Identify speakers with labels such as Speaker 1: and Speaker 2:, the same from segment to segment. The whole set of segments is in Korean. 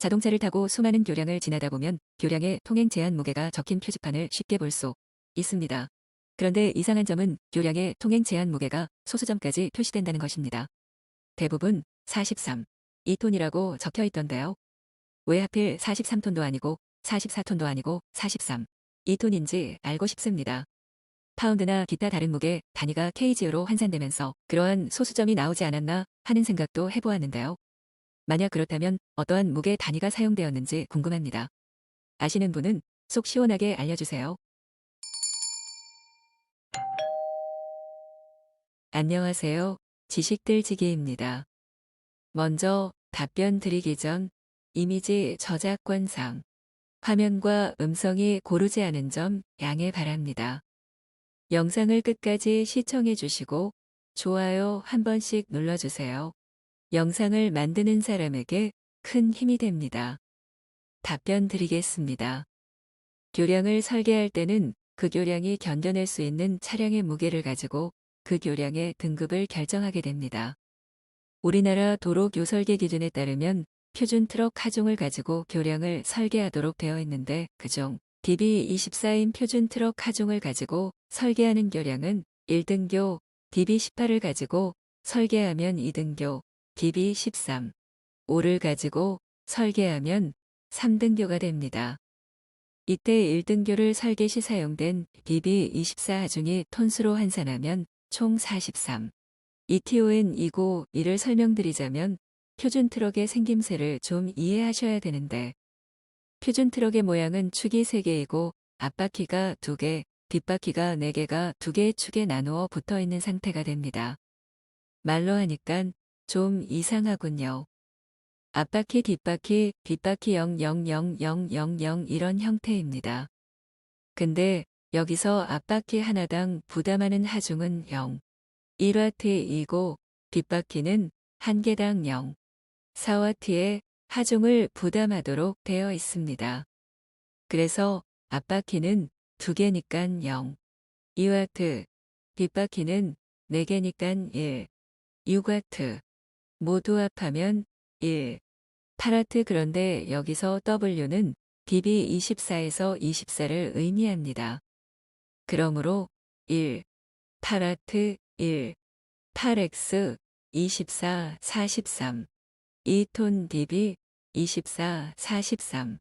Speaker 1: 자동차를 타고 수많은 교량을 지나다 보면 교량의 통행 제한 무게가 적힌 표지판을 쉽게 볼 수 있습니다. 그런데 이상한 점은 교량의 통행 제한 무게가 소수점까지 표시된다는 것입니다. 대부분 43, 2톤이라고 적혀 있던데요. 왜 하필 43톤도 아니고 44톤도 아니고 43, 2톤인지 알고 싶습니다. 파운드나 기타 다른 무게 단위가 kg로 환산되면서 그러한 소수점이 나오지 않았나 하는 생각도 해보았는데요. 만약 그렇다면 어떠한 무게 단위가 사용되었는지 궁금합니다. 아시는 분은 속 시원하게 알려주세요. 안녕하세요. 지식들지기입니다. 먼저 답변 드리기 전 이미지 저작권상 화면과 음성이 고르지 않은 점 양해 바랍니다. 영상을 끝까지 시청해 주시고 좋아요 한 번씩 눌러주세요. 영상을 만드는 사람에게 큰 힘이 됩니다. 답변 드리겠습니다. 교량을 설계할 때는 그 교량이 견뎌낼 수 있는 차량의 무게를 가지고 그 교량의 등급을 결정하게 됩니다. 우리나라 도로 교설계 기준에 따르면 표준 트럭 하종을 가지고 교량을 설계하도록 되어 있는데 그중 DB24인 표준 트럭 하종을 가지고 설계하는 교량은 1등교 DB18을 가지고 설계하면 2등교 DB13, 5를 가지고 설계하면 3등교가 됩니다. 이때 1등교를 설계 시 사용된 DB24 하중이 톤수로 환산하면 총 43. ETON2고 이를 설명드리자면 표준 트럭의 생김새를 좀 이해하셔야 되는데 표준 트럭의 모양은 축이 3개이고 앞바퀴가 2개, 뒷바퀴가 4개가 2개의 축에 나누어 붙어 있는 상태가 됩니다. 말로 하니깐 좀 이상하군요. 앞바퀴, 뒷바퀴, 뒷바퀴 0000000 이런 형태입니다. 근데 여기서 앞바퀴 하나당 부담하는 하중은 0. 1와트이고 뒷바퀴는 한 개당 0. 4와트의 하중을 부담하도록 되어 있습니다. 그래서 앞바퀴는 두 개니깐 0. 2와트, 뒷바퀴는 4개니깐 1. 6와트. 모두 합하면 1. 8와트 그런데 여기서 W는 DB24에서 24를 의미합니다. 그러므로 1, 8와트 1, 8x 24, 43, 2톤 DB 24, 43,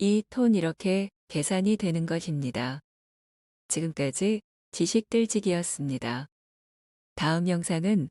Speaker 1: 2톤 이렇게 계산이 되는 것입니다. 지금까지 지식들지기였습니다. 다음 영상은